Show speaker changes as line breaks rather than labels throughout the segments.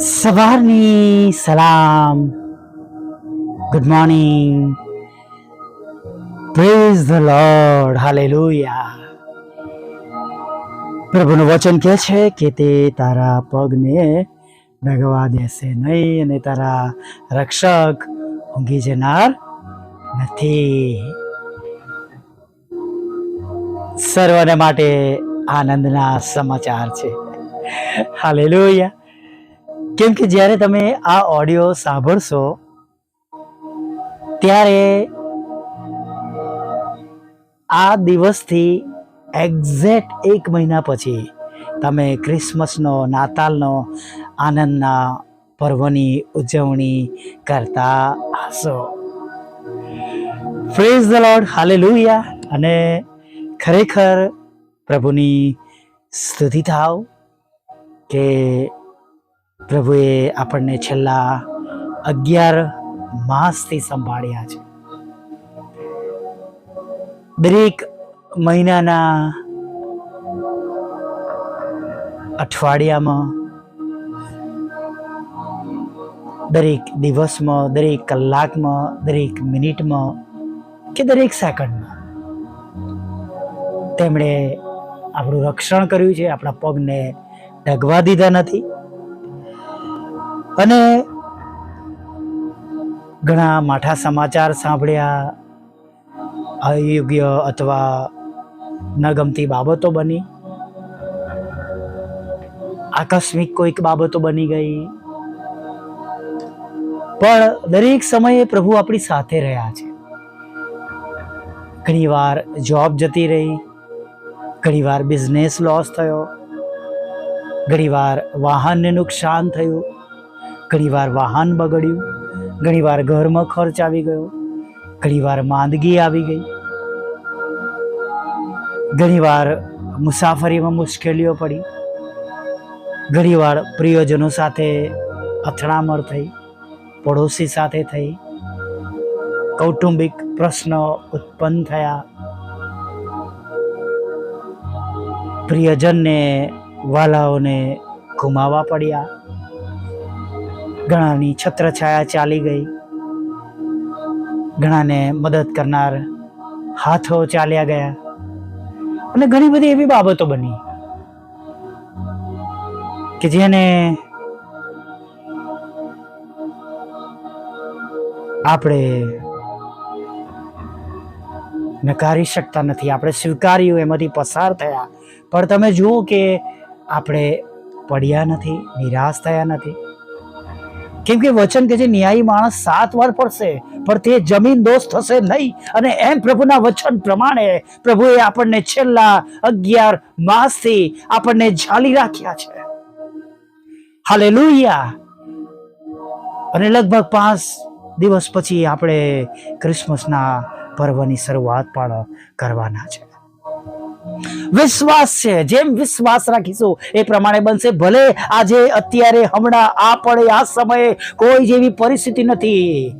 સવારની સલામ. Good morning praise the Lord hallelujah પ્રભુનું વચન કહે છે કે તે તારા પગને ડગવા દેશે નહીં અને તારા રક્ષક ઊંઘી જનાર નથી. સર્વને માટે આનંદના સમાચાર છે. હાલેલુયા કેમ કે જ્યારે તમે આ ઓડિયો સાંભળશો, ત્યારે આ દિવસથી એક્ઝેક્ટ એક મહિના પછી તમે ક્રિસમસનો, નાતાલનો આનંદના પર્વની ઉજવણી કરતા હશો. ફ્રેઝ ધ લોર્ડ હાલેલુયા અને ખરેખર પ્રભુની સ્તુતિ થાવ કે પ્રભુએ આપણને છેલ્લા અગિયાર માસથી સંભાળ્યા છે. દરેક મહિનાના અઠવાડિયામાં, દરેક દિવસમાં, દરેક કલાકમાં, દરેક મિનિટમાં કે દરેક સેકન્ડમાં તેમણે આપણું રક્ષણ કર્યું છે. આપણા પગને ઢગવા દીધા નથી. અને ઘણા માઠા સમાચાર સાંભળ્યા. અયોગ્ય અથવા ન ગમતી બાબતો બની. આકસ્મિક કોઈક બાબતો બની ગઈ. પણ દરેક સમયે પ્રભુ આપણી સાથે રહ્યા છે. ઘણીવાર જોબ જતી રહી, ઘણીવાર બિઝનેસ લોસ થયો, ઘણીવાર વાહનને નુકસાન થયું. ઘણીવાર વાહન બગડ્યું, ઘણીવાર ઘરમાં ખર્ચ આવી ગયો, ઘણીવાર માંદગી આવી ગઈ. ઘણીવાર મુસાફરીમાં મુશ્કેલીઓ પડી, ઘણીવાર પ્રિયજનો સાથે અથડામણ થઈ, પડોશી સાથે થઈ, કૌટુંબિક પ્રશ્નો ઉત્પન્ન થયા. પ્રિયજનને વાલાઓને ગુમાવવા પડ્યા. ઘણાની છત્રછાયા ચાલી ગઈ. ઘણાને મદદ કરનાર હાથો ચાલ્યા ગયા. અને ઘણી બધી એવી બાબતો બની કે જેને આપણે નકારી શકતા નથી. આપણે સ્વીકાર્યું, એમાંથી પસાર થયા. પણ તમે જુઓ કે આપણે પડ્યા નથી, નિરાશ થયા નથી. કેમ કે વચન કે છે, ન્યાયી માણસ સાત વાર પડશે પણ તે જમીન દોષ થશે નહીં. અને એમ પ્રભુના વચન પ્રમાણે પ્રભુએ આપણને છેલ્લા અગિયાર માસથી આપણને ઝાલી રાખ્યા છે. હાલે અને લગભગ પાંચ દિવસ પછી આપણે ક્રિસમસના પર્વની શરૂઆત પણ કરવાના છે. વિશ્વાસ છે. જેમ વિશ્વાસ રાખીશું, એ પ્રમાણે બનશે. ભલે આજે, અત્યારે, હમણાં, આ પડે, આ સમયે, કોઈ જેવી પરિસ્થિતિ નથી.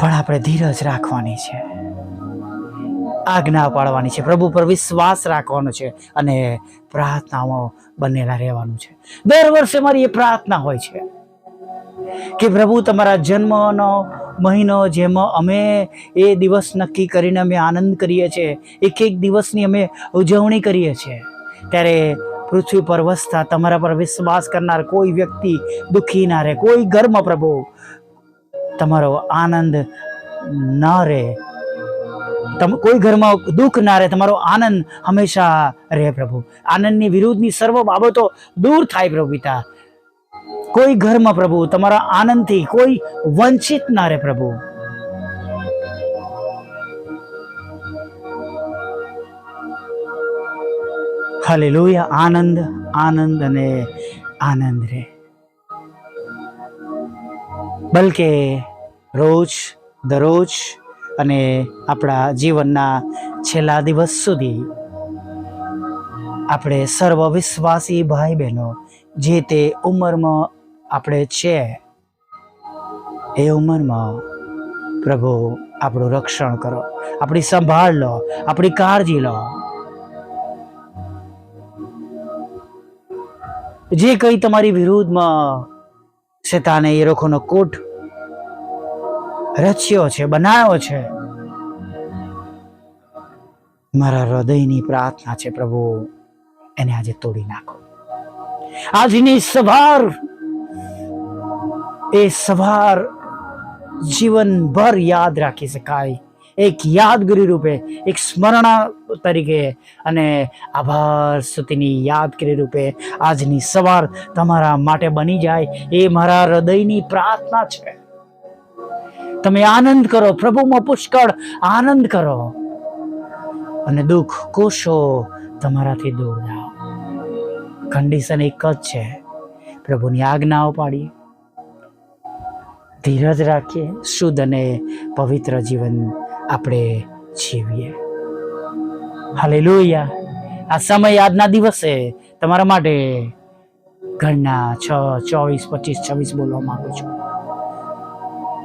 પણ આપણે ધીરજ રાખવાની છે. આજ્ઞા પાડવાની છે. પ્રભુ પર વિશ્વાસ રાખવાનો છે અને પ્રાર્થનામાં બનેલા રહેવાનું છે. દર વર્ષે મારી એ પ્રાર્થના હોય છે. કે પ્રભુ, તમારા જન્મનો મહિનો જેમાં અમે એ દિવસ નક્કી કરીને અમે આનંદ કરીએ છીએ એક એક દિવસની અમે ઉજવણી કરીએ છીએ. ત્યારે પૃથ્વી પર વસતા, તમારા પર વિશ્વાસ કરનાર કોઈ વ્યક્તિ દુઃખી ના રહે, કોઈ ઘરમાં પ્રભુ, તમારો આનંદ ન રહે. તમ, કોઈ ઘરમાં દુઃખ ના રહે, તમારો આનંદ હંમેશા રહે પ્રભુ. આનંદની વિરુદ્ધની સર્વ બાબતો દૂર થાય પ્રભુ પિતા. કોઈ ઘરમાં પ્રભુ, તમારા આનંદથી કોઈ વંચિત ના રહે પ્રભુ. હાલેલુયા આનંદ આનંદ અને આનંદ રે. બલકે રોજ, દરરોજ અને આપણા જીવનના છેલ્લા દિવસ સુધી આપણે સર્વ વિશ્વાસી ભાઈ બહેનો, જે તે ઉંમરમાં આપણે છે એ ઉંમરમાં પ્રભુ આપણું રક્ષણ કરો, આપણી સંભાળ લો, આપણી કાળજી લો. જે કંઈ તમારી વિરુદ્ધમાં શેતાને એ લોકોનો કોટ રચ્યો છે, બનાવ્યો છે, મારા હૃદયની પ્રાર્થના છે પ્રભુ, એને આજે તોડી નાખો. આજની સવાર એ સવાર જીવનભર યાદ રાખી શકાય. એક યાદગીરી રૂપે, એક સ્મરણા તરીકે અને આભાર સ્તુતિની યાદગીરી રૂપે આજની સવાર તમારા માટે બની જાય એ મારા હૃદયની પ્રાર્થના છે. તમે આનંદ કરો, પ્રભુમાં પુષ્કળ આનંદ કરો અને દુઃખ કોશો તમારાથી દૂર જાઓ કન્ડિશન એક જ છે. પ્રભુની આજ્ઞાઓ પાડીએ. ધીરજ રાખીએ, શુદ્ધ અને પવિત્ર જીવન આપણે જીવીએ. હાલેલુયા આ સમય આજના દિવસે તમારા માટે ઘરના છ, ચોવીસ, પચીસ, છવ્વીસ બોલવા માંગુ છું.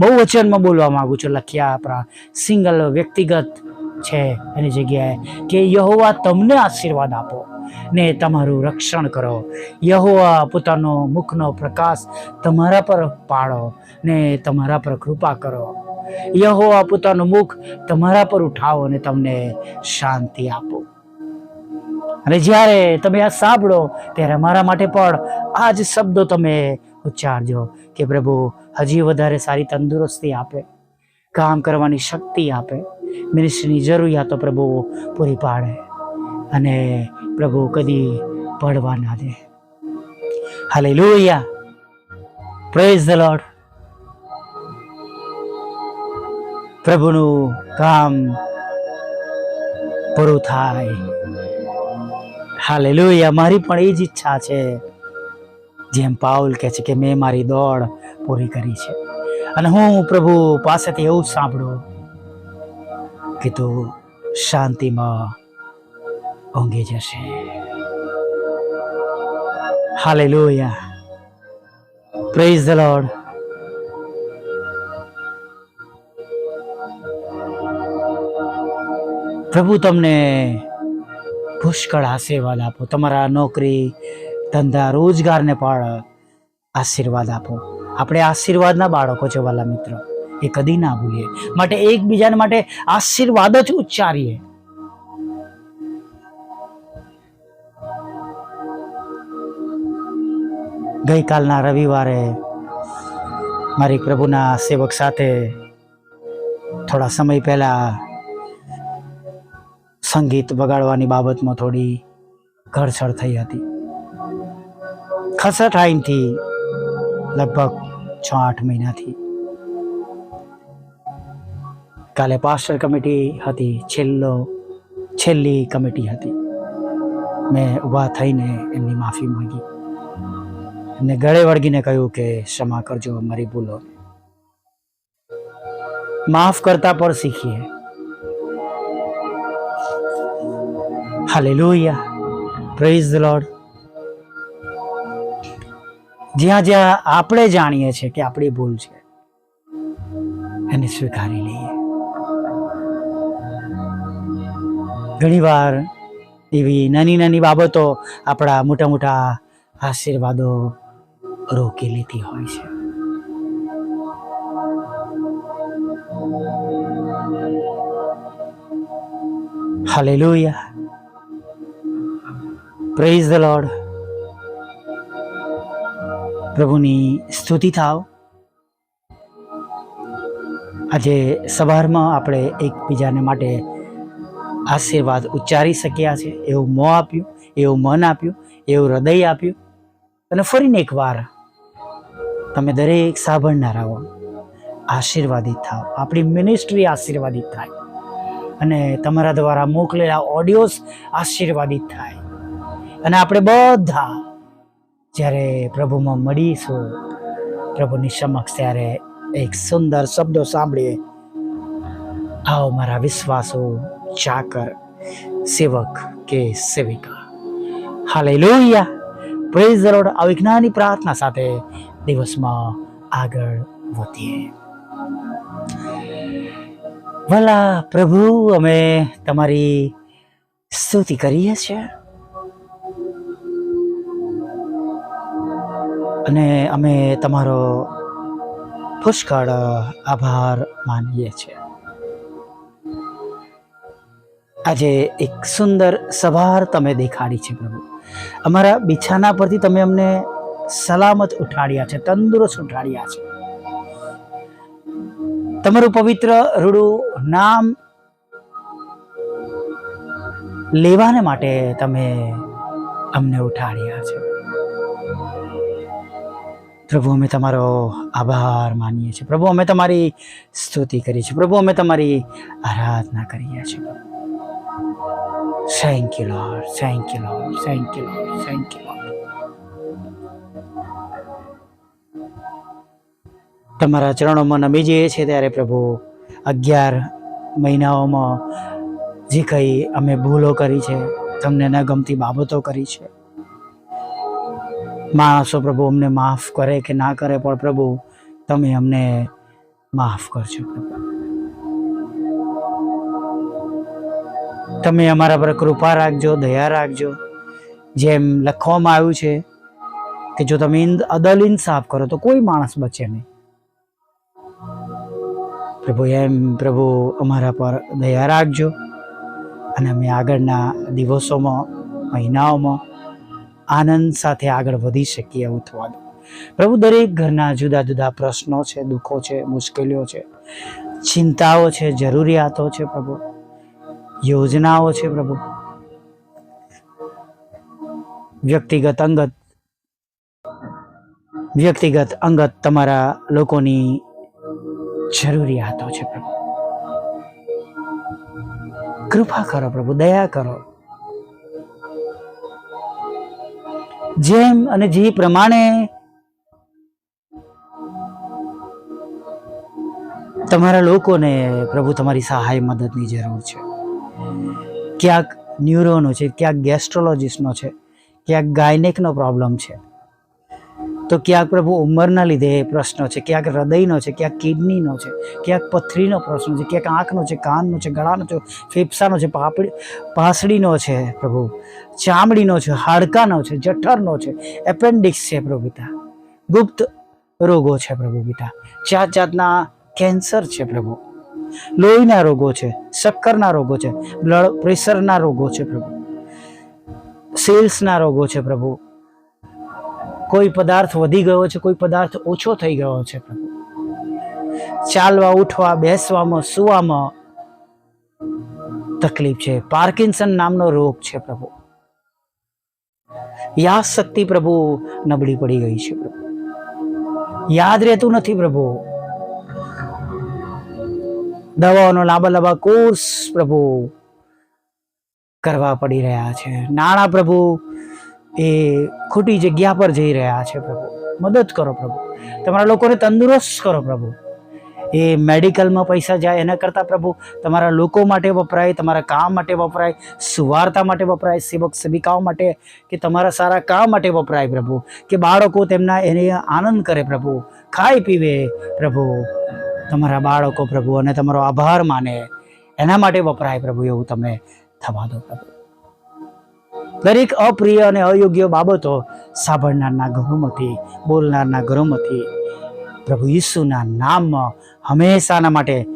બહુ વચનમાં બોલવા માંગુ છું. લખ્યા આપણા સિંગલ વ્યક્તિગત છે એની જગ્યાએ કે યહોવા તમને આશીર્વાદ આપો ને તમારું રક્ષણ કરો. યહોવા પોતાનો મુખનો પ્રકાશ તમારા પર પાડો ને તમારા પર કૃપા કરો. યહોવા પોતાનું મુખ તમારા પર ઉઠાવો અને તમને શાંતિ આપો. અને જ્યારે તમે આ સાંભળો, ત્યારે મારા માટે પણ આ જ શબ્દો તમે ઉચ્ચારજો કે પ્રભુ, હજી વધારે સારી તંદુરસ્તી આપે, કામ કરવાની શક્તિ આપે. મિનિસ્ટ્રીની જરૂરિયાતો પ્રભુ પૂરી પાડે અને પ્રભુ કદી પડવા ના દે. હાલે લોહિયા પ્રેઝ ધ લોડ પ્રભુનું કામ પૂરું થાય. હાલે લોહિયા મારી પણ એ જ ઈચ્છા છે. જેમ પાઉલ કહે છે કે મેં મારી દોડ પૂરી કરી છે. અને હું પ્રભુ પાસેથી એવું સાંભળું. કે તું શાંતિમાં ઊંઘી જશે. હાલે લોયા પ્રેઝ ધ લોર્ડ પ્રભુ, તમને પુષ્કળ આશીર્વાદ આપો. તમારા નોકરી, ધંધા, રોજગારને પણ આશીર્વાદ આપો. આપણે આશીર્વાદના બાળકો છે, વાલા મિત્રો. એ કદી ના ભૂલીએ. માટે એકબીજાને માટે આશીર્વાદ જ ઉચ્ચારીએ. ગઈકાલના રવિવારે મારી પ્રભુના સેવક સાથે થોડા સમય પહેલા સંગીત વગાડવાની બાબતમાં થોડી ઘરછળ થઈ હતી. ખાસા ટાઈમથી લગભગ છ આઠ મહિનાથી. કાલે પાસ્ટર કમિટી હતી, છેલ્લો, છેલ્લી કમિટી હતી. મેં ઊભા થઈને એમની માફી માંગી એમને ગળે વળગીને કહ્યું કે ક્ષમા કરજો, મારી ભૂલો. માફ કરતા પણ શીખીએ. હાલેલુયા. પ્રેઝ ધ લોર્ડ જ્યાં જ્યાં આપણે જાણીએ છીએ કે આપણી ભૂલ છે, એને સ્વીકારી લઈએ. ઘણીવાર એવી નાની નાની બાબતો આપણા મોટા મોટા આશીર્વાદો રોકી લેતી હોય છે. હાલેલુયા. પ્રેઝ ધ લોર્ડ પ્રભુની સ્તુતિ થાવ. આજે સવારમાં આપણે એકબીજાને માટે આશીર્વાદ ઉચ્ચારી શક્યા છે, એવું મોં આપ્યું, એવું મન આપ્યું, એવું હૃદય આપ્યું. અને ફરીને એકવાર તમે દરેક સાંભળનારાઓ આશીર્વાદિત થાવ આપણી મિનિસ્ટ્રી આશીર્વાદિત થાય. અને તમારા દ્વારા મોકલેલા ઓડિયોઝ આશીર્વાદિત થાય. અને આપણે બધા જ્યારે પ્રભુમાં મળીશું, પ્રભુની સમક્ષ ત્યારે એક સુંદર શબ્દો સાંભળીએ. આવો મારા વિશ્વાસો. ચાકર સેવક કે સેવિકા હાલે લોહિયા પ્રેઝ દરોડ આવી જ્ઞાની પ્રાર્થના સાથે દિવસમાં આગળ વધીએ ભલા પ્રભુ અમે તમારી સ્તુતિ કરીએ છીએ અને અમે તમારો પુષ્કળ આભાર માનીએ છીએ આજે એક સુંદર સવાર તમે દેખાડી છે પ્રભુ. અમારા બિછાના પરથી તમે અમને સલામત ઉઠાડ્યા છે, તંદુરસ્ત ઉઠાડ્યા છે. તમારું પવિત્ર રૂડું નામ લેવાને માટે તમે અમને ઉઠાડ્યા છે. પ્રભુ, અમે તમારો આભાર માનીએ છીએ. પ્રભુ, અમે તમારી સ્તુતિ કરીએ છીએ. પ્રભુ, અમે તમારી આરાધના કરીએ છીએ. Thank you, Lord. Thank you, Lord. Thank you, Lord. Thank you, Lord. તમારા ચરણોમાં નમી જઈએ છીએ ત્યારે પ્રભુ અગિયાર મહિનાઓમાં જે કંઈ અમે ભૂલો કરી છે તમને ન ગમતી બાબતો કરી છે માણસો પ્રભુ અમને માફ કરે કે ના કરે પણ પ્રભુ તમે અમને માફ કરજો પ્રભુ તમે અમારા પર કૃપા રાખજો, દયા રાખજો. જેમ લખવામાં આવ્યું છે કે જો તમે અદલ ઇન્સાફ કરો, તો કોઈ માણસ બચે નહીં. પ્રભુ, એમ પ્રભુ, અમારા પર દયા રાખજો. અને અમે આગળના દિવસોમાં, મહિનાઓમાં આનંદ સાથે આગળ વધી શકીએ એવું થવા દો. પ્રભુ, દરેક ઘરના જુદા જુદા પ્રશ્નો છે, દુઃખો છે, મુશ્કેલીઓ છે, ચિંતાઓ છે, જરૂરિયાતો છે પ્રભુ. યોજનાઓ છે પ્રભુ. વ્યક્તિગત અંગત વ્યક્તિગત અંગત તમારા લોકોની જરૂરિયાતો છે પ્રભુ. કૃપા કરો પ્રભુ, દયા કરો. જેમ અને જે પ્રમાણે તમારા લોકોને પ્રભુ તમારી સહાય મદદની જરૂર છે. ક્યાંક ન્યુરોનો છે, ક્યાંક ગેસ્ટ્રોલોજીસ્ટનો છે, ક્યાંક ગાયનેકનો પ્રોબ્લેમ છે. તો ક્યાંક પ્રભુ ઉંમરના લીધે એ પ્રશ્ન છે, ક્યાંક હૃદયનો છે, ક્યાંક કિડનીનો છે, ક્યાંક પથરીનો પ્રશ્ન છે, ક્યાંક આંખનો છે, કાનનો છે, ગળાનો છે, ફેફસાનો છે, પાપડી પાસડીનો છે પ્રભુ, ચામડીનો છે, હાડકાનો છે, જઠરનો છે, એપેન્ડિક્સ છે પ્રભુ પિતા, ગુપ્ત રોગો છે પ્રભુ પિતા, જાત જાતના કેન્સર છે પ્રભુ. લોહીના રોગો છે, શક્કરના રોગો છે, બ્લડ પ્રેશરના રોગો છે પ્રભુ. સેલ્સના રોગો છે પ્રભુ. કોઈ પદાર્થ વધી ગયો છે, કોઈ પદાર્થ ઓછો થઈ ગયો છે પ્રભુ. ચાલવા, ઉઠવા, બેસવામાં, સુવામાં તકલીફ છે. પાર્કિન્સન નામનો રોગ છે પ્રભુ. યાદ શક્તિ પ્રભુ નબળી પડી ગઈ છે પ્રભુ. યાદ રહેતું નથી પ્રભુ. દવાઓનો લાંબા લાંબા કોર્સ પ્રભુ કરવા પડી રહ્યા છે. નાણાં પ્રભુ એ ખોટી જગ્યા પર જઈ રહ્યા છે પ્રભુ. મદદ કરો પ્રભુ. તમારા લોકોને તંદુરસ્ત કરો પ્રભુ. એ મેડિકલમાં પૈસા જાય એના કરતાં પ્રભુ તમારા લોકો માટે વપરાય, તમારા કામ માટે વપરાય, સુવાર્તા માટે વપરાય, સેવક સેવિકાઓ માટે કે તમારા સારા કામ માટે વપરાય પ્રભુ. કે બાળકો તેમના એને આનંદ કરે પ્રભુ. ખાઈ પીવે પ્રભુ. તમારા બાળકો પ્રભુ અને તમારો આભાર માને. એના માટે વપરાય પ્રભુ એવું તમે થવા દો પ્રભુ. દરેક અપ્રિય અને અયોગ્ય બાબતો સાંભળનારના ઘરોમાંથી, બોલનારના ઘરોમાંથી પ્રભુ ઈસુના નામમાં હંમેશાના માટે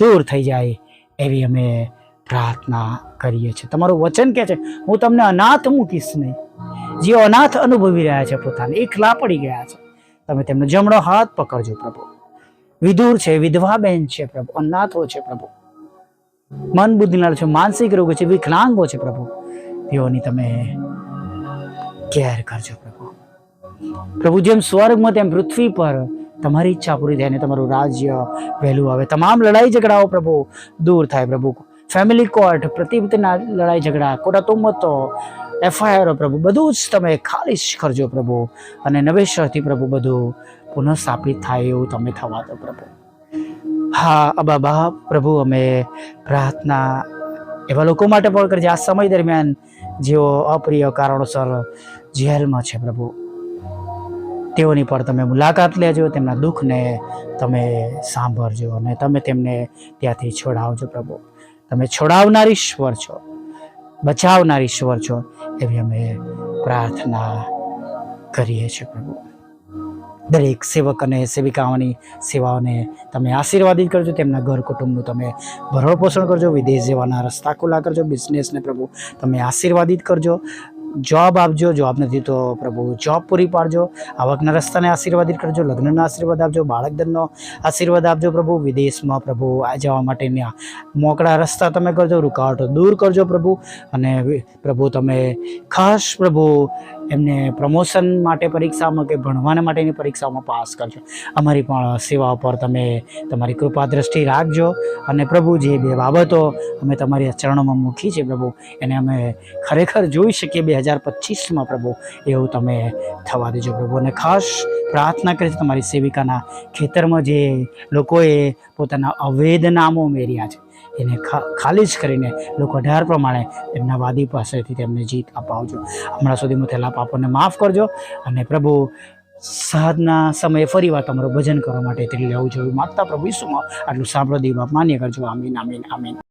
દૂર થઈ જાય એવી અમે પ્રાર્થના કરીએ છીએ. તમારું વચન કે છે, હું તમને અનાથ મૂકીશ નહીં. જેઓ અનાથ અનુભવી રહ્યા છે પોતાને, એકલા પડી ગયા છે. તમે તેમનો જમણો હાથ પકડજો પ્રભુ. વિધુર છે વિધવા બેન છે પ્રભુ, અનાથો છે પ્રભુ. મન બુદ્ધિના છે, માનસિક રોગો છે, વિકલાંગો છે પ્રભુ. તેઓની તમે કેર કરજો પ્રભુ. પ્રભુ, જેમ સ્વર્ગમાં તેમ પૃથ્વી પર તમારી ઈચ્છા પૂરી થાય અને તમારું રાજ્ય વહેલું આવે. તમામ લડાઈ ઝઘડાઓ પ્રભુ દૂર થાય પ્રભુ. ફેમિલી કોર્ટ પ્રતિપત્તિના લડાઈ ઝઘડા ખોટા તુમતો એફઆઈઆરો પ્રભુ, બધું જ તમે ખાલીશ કરજો પ્રભુ. અને નવેશ્વરથી પ્રભુ બધું પુનઃસ્થાપિત થાય એવું તમે થવા દો પ્રભુ. હા અબા બાપ પ્રભુ, અમે પ્રાર્થના એવા લોકો માટે પણ કરજે આ સમય દરમિયાન જેઓ અપ્રિય કારણોસર જેલમાં છે પ્રભુ. તેઓની પર તમે મુલાકાત લેજો, તેમના દુઃખને તમે સાંભળજો અને તમે તેમને ત્યાંથી છોડાવજો પ્રભુ. તમે છોડાવનાર ઈશ્વર છો, બચાવનાર ઈશ્વર છો, એવી અમે પ્રાર્થના કરીએ છીએ પ્રભુ. દરેક સેવક અને સેવિકાઓની સેવાઓને તમે આશીર્વાદિત કરજો, તેમના ઘર કુટુંબનું તમે ભરણ પોષણ કરજો, વિદેશ જવાના રસ્તા ખુલ્લા કરજો, બિઝનેસને પ્રભુ તમે આશીર્વાદિત કરજો, જોબ આપજો, જોબ નથી તો પ્રભુ જોબ પૂરી પાડજો, આવકના રસ્તાને આશીર્વાદિત કરજો, લગ્નના આશીર્વાદ આપજો, બાળકધનનો આશીર્વાદ આપજો પ્રભુ, વિદેશમાં પ્રભુ આ જવા માટેના મોકળા રસ્તા તમે કરજો, રૂકાવટો દૂર કરજો પ્રભુ, અને પ્રભુ તમે ખાસ પ્રભુ એમને પ્રમોશન માટે પરીક્ષામાં કે ભણવાને માટેની પરીક્ષામાં પાસ કરજો. અમારી પણ સેવા પર તમે તમારી કૃપા દ્રષ્ટિ રાખજો અને પ્રભુ જે બે બાબતો અમે તમારી ચરણોમાં મૂકી છે પ્રભુ, એને અમે ખરેખર જોઈ શકીએ બે હજાર પચીસમાં પ્રભુ, એવું તમે થવા દેજો પ્રભુ. અને ખાસ પ્રાર્થના કરી તમારી સેવિકાના ખેતરમાં જે લોકોએ પોતાના અવેદનામો ઉમેર્યા મેર્યા છે એને ખાલી જ કરીને લોકો અઢાર પ્રમાણે એમના વાદી પાસેથી તેમને જીત અપાવજો. હમણાં સુધીમાં થયેલા પાપોને માફ કરજો અને પ્રભુ, સાધના સમયે ફરીવાર તમારું ભજન કરવા માટે તેડી લેવું જોઈએ. માગતા પ્રભુ ઈસુમાં આટલું સાંભળો, દીવા માન્ય કરજો. આમીન આમીન આમીન.